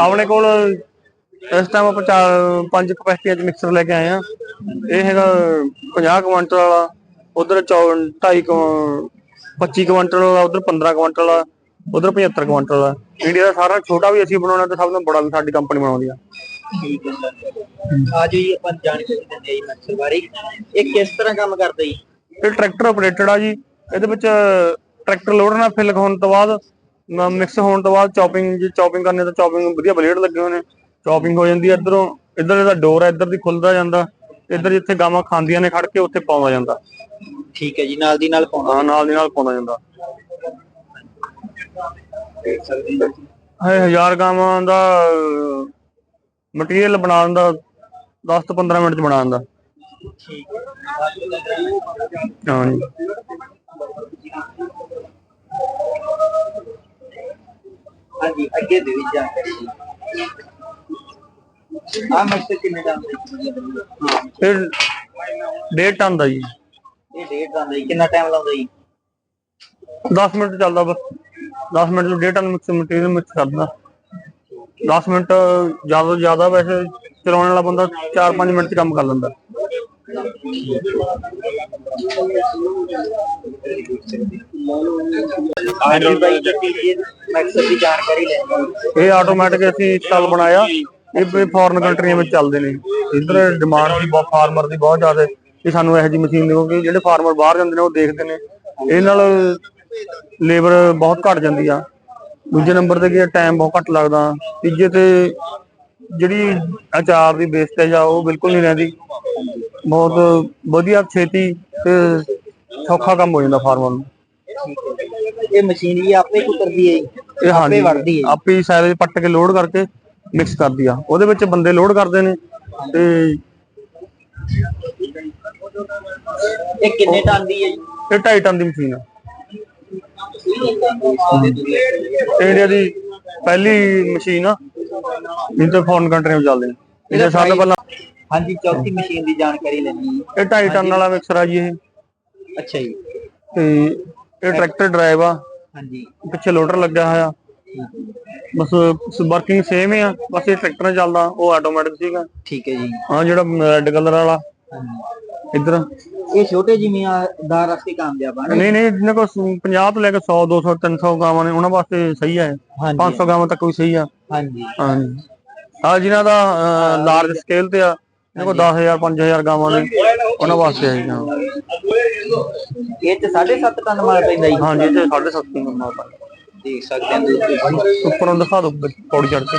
ਆਪਣੇ ਕੋਲ ਇਸ ਟਾਈਮ ਆਪਾਂ ਚਾਰ ਪੰਜ ਕਪੈਸਿਟੀਆਂ ਚ ਮਿਕਸਰ ਲੈ ਕੇ ਆਏ ਆ ਇਹ ਹੈਗਾ 50 ਕੁਇੰਟਲ ਵਾਲਾ ਉਧਰ 2.5 25 ਕੁਇੰਟਲ ਵਾਲਾ ਉਧਰ 15 ਕੁਇੰਟਲ ਵਾਲਾ ਉਧਰ 75 ਕੁਇੰਟਲ ਵਾਲਾ। ਇੰਡੀਆ ਦਾ ਸਾਰਾ ਛੋਟਾ ਵੀ ਅਸੀਂ ਬਣਾਉਣਾ ਤੇ ਸਭ ਤੋਂ ਬੜਾ ਵੀ ਸਾਡੀ ਕੰਪਨੀ ਬਣਾਉਂਦੀ ਆ। ਠੀਕ ਹੈ ਆ ਜੀ ਆਪਾਂ ਜਾਣਕਾਰੀ ਦਿੰਦੇ ਆ ਜੀ ਮਿਕਸਰ ਬਾਰੇ। ਇਹ ਕਿਸ ਤਰ੍ਹਾਂ ਕੰਮ ਕਰਦਾ ਜੀ? ਇਹ ਟਰੈਕਟਰ ਆਪਰੇਟਡ ਆ ਜੀ। ਇਹਦੇ ਵਿੱਚ ਟਰੈਕਟਰ ਲੋਡ ਨਾਲ ਫਿਲ ਹੋਣ ਤੋਂ ਬਾਅਦ ਮਿਕਸ ਹੋਣ ਤੋਂ ਬਾਅਦ ਚੌਪਿੰਗ ਜੇ ਚੌਪਿੰਗ ਕਰਨੀ ਤਾਂ ਚੌਪਿੰਗ ਵਧੀਆ ਬਲੇਡ ਲੱਗੇ ਹੋਏ ਨੇ। ਚੌਪਿੰਗ ਹੋ ਜਾਂਦੀ ਹੈ ਇਧਰੋਂ ਇਧਰ ਇਹਦਾ ਡੋਰ ਹੈ ਇਧਰ ਦੀ ਖੁੱਲਦਾ ਜਾਂਦਾ। ਇਧਰ ਜਿੱਥੇ ਗਾਵਾਂ ਖਾਂਦੀਆਂ ਨੇ ਖੜ ਕੇ ਉੱਥੇ ਪਾਉਂਦਾ ਜਾਂਦਾ। ਠੀਕ ਹੈ ਜੀ ਨਾਲ ਦੀ ਨਾਲ ਪਾਉਂਦਾ। ਹਾਂ ਨਾਲ ਦੀ ਨਾਲ ਪਾਉਂਦਾ ਜਾਂਦਾ। ਹੋ ਹੈ ਹਜ਼ਾਰ ਗਾਵਾਂ ਦਾ ਮਟੀਰੀਅਲ ਬਣਾਉਣ ਦਾ 10 ਤੋਂ 15 ਮਿੰਟ ਚ ਬਣਾਉਣ ਦਾ ਠੀਕ ਹੈ। ਹਾਂ ਜੀ। ਹਾਂਜੀ ਅੱਗੇ ਦੇ ਵੀ ਜਾਣਕਾਰੀ ਆ ਮਿਕਸਰ ਕਿੰਨੇ ਟਾਈਮ ਦਾ ਇਹ ਡੇਢ ਟਨ ਦਾ ਜੀ। ਇਹ ਡੇਢ ਦਾ ਜੀ। ਕਿੰਨਾ ਟਾਈਮ ਲਾਉਂਦਾ ਜੀ? 10 ਮਿੰਟ ਚੱਲਦਾ ਬਸ। 10 ਮਿੰਟ ਨੂੰ ਡੇਢ ਟਨ ਮਿਕਸ ਮਟੀਰੀਅਲ ਮਿਕਸ ਕਰਦਾ 10 ਮਿੰਟ ਜ਼ਿਆਦਾ ਤੋਂ ਜ਼ਿਆਦਾ ਵੈਸੇ ਚਲਾਉਣ ਵਾਲਾ ਬੰਦਾ 4-5 ਮਿੰਟ ਚ ਕੰਮ ਕਰ ਲੈਂਦਾ। ਹਾਂਜੀ ਬਾਈ ਜੀ ਇਹ ਦੀ ਜਾਣਕਾਰੀ ਲੈਣੀ ਇਹ ਆਟੋਮੈਟਿਕ ਅਸੀਂ ਸਟਾਲ ਬਣਾਇਆ। ਇਹ ਫੋਰਨ ਕੰਟਰੀਆਂ ਵਿੱਚ ਚੱਲਦੇ ਨੇ। ਇਧਰ ਡਿਮਾਂਡ ਵੀ ਬਹੁਤ ਫਾਰਮਰ ਦੀ ਬਹੁਤ ਜ਼ਿਆਦਾ। ਕਿ ਸਾਨੂੰ ਇਹੋ ਜਿਹੀ ਮਸ਼ੀਨ ਦਿਓ ਕਿ ਜਿਹੜੇ ਫਾਰਮਰ ਬਾਹਰ ਜਾਂਦੇ ਨੇ, ਉਹ ਦੇਖਦੇ ਨੇ। ਇਹ ਨਾਲ ਲੇਬਰ ਬਹੁਤ ਘਟ ਜਾਂਦੀ ਆ। ਦੂਜੇ ਨੰਬਰ ਤੇ ਕੀ ਟਾਈਮ ਬਹੁਤ ਘੱਟ ਲੱਗਦਾ। ਤੀਜੇ ਤੇ ਜਿਹੜੀ ਅਚਾਰ ਦੀ ਵੇਸਟੇਜ ਆ, ਉਹ ਬਿਲਕੁਲ ਨਹੀਂ ਰਹਿੰਦੀ। ਬਹੁਤ ਵਧੀਆ ਛੇਤੀ ਤੇ ਸੌਖਾ ਕੰਮ ਹੋ ਜਾਂਦਾ ਫਾਰਮਰ ਨੂੰ। ਇਹ ਮਸ਼ੀਨ ਵੀ ਆਪੇ ਕੁਤਰਦੀ ਹੈ ਜੀ। ਇਹ ਹਾਂਜੀ ਵੜਦੀ ਹੈ ਆਪੇ ਸਾਈਜ਼ ਪੱਟ ਕੇ ਲੋਡ ਕਰਕੇ ਮਿਕਸ ਕਰਦੀ ਆ। ਉਹਦੇ ਵਿੱਚ ਬੰਦੇ ਲੋਡ ਕਰਦੇ ਨੇ ਤੇ ਇਹ ਕਿੰਨੇ ਟਨ ਦੀ ਹੈ ਜੀ? ਇਹ 2.5 ਟਨ ਦੀ ਮਸ਼ੀਨ ਆ। ਇਹ ਇੰਡੀਆ ਦੀ ਪਹਿਲੀ ਮਸ਼ੀਨ ਆ। ਤੇ ਫੋਰਨ ਕੰਟਰੀਆਂ ਵਿੱਚ ਚੱਲਦੇ ਨੇ। ਇਹਦੇ ਸਾਲ ਪਹਿਲਾਂ ਹਾਂਜੀ ਚੌਥੀ ਮਸ਼ੀਨ ਦੀ ਜਾਣਕਾਰੀ ਲੈਣੀ ਹੈ ਇਹ 2.5 ਟਨ ਵਾਲਾ ਮਿਕਸਰ ਆ ਜੀ ਇਹ। ਅੱਛਾ ਜੀ। ਤੇ ਇਹ ਟਰੈਕਟਰ ਡਰਾਈਵ ਆ। ਹਾਂਜੀ। ਪਿੱਛੇ ਲੋਡਰ ਲੱਗਿਆ ਹੋਇਆ। ਬਸ ਵਰਕਿੰਗ ਸੇਮ ਹੀ ਆ। ਬਸ ਇਹ ਟਰੈਕਟਰ ਨਾਲ ਚੱਲਦਾ ਉਹ ਆਟੋਮੈਟਿਕ ਸੀਗਾ। ਠੀਕ ਹੈ ਜੀ। ਆ ਜਿਹੜਾ ਰੈੱਡ ਕਲਰ ਵਾਲਾ। ਇੱਧਰ। ਇਹ ਛੋਟੇ ਜ਼ਿਮੀਂਦਾਰ ਵਾਸਤੇ ਕਾਮਯਾਬ ਆ? ਨਹੀਂ ਨਹੀਂ ਜਿਹਨਾਂ ਕੋਲ 50 ਤੋਂ ਲੈ ਕੇ 100 200 300 ਗਾਵਾਂ ਨੇ। ਉਹਨਾਂ ਵਾਸਤੇ ਸਹੀ ਹੈ ਹਾਂਜੀ। 500 ਗਾਵਾਂ ਤੱਕ ਵੀ ਸਹੀ ਆ। ਹਾਂਜੀ। ਹਾਂਜੀ। ਆ ਜਿਨ੍ਹਾਂ ਦਾ ਲਾਰਜ ਸਕੇਲ ਤੇ ਆ। ਇਹਨਾਂ ਕੋਲ 10000 5000 ਗਾਵਾਂ ਨੇ। ਉਹਨਾਂ ਵਾਸਤੇ ਹੈ ਜੀ ਹਾਂ ਇਹ ਤੇ 7.5 ਟਨ ਮਾਰ ਪੈਂਦਾ ਜੀ। ਹਾਂਜੀ ਤੇ 7.5 ਨੰਬਰ ਪਰ ਦੇਖ ਸਕਦੇ ਹੋ ਉੱਪਰੋਂ ਦਿਖਾ ਦਿਓ ਪੌੜੀ ਚੜ ਕੇ।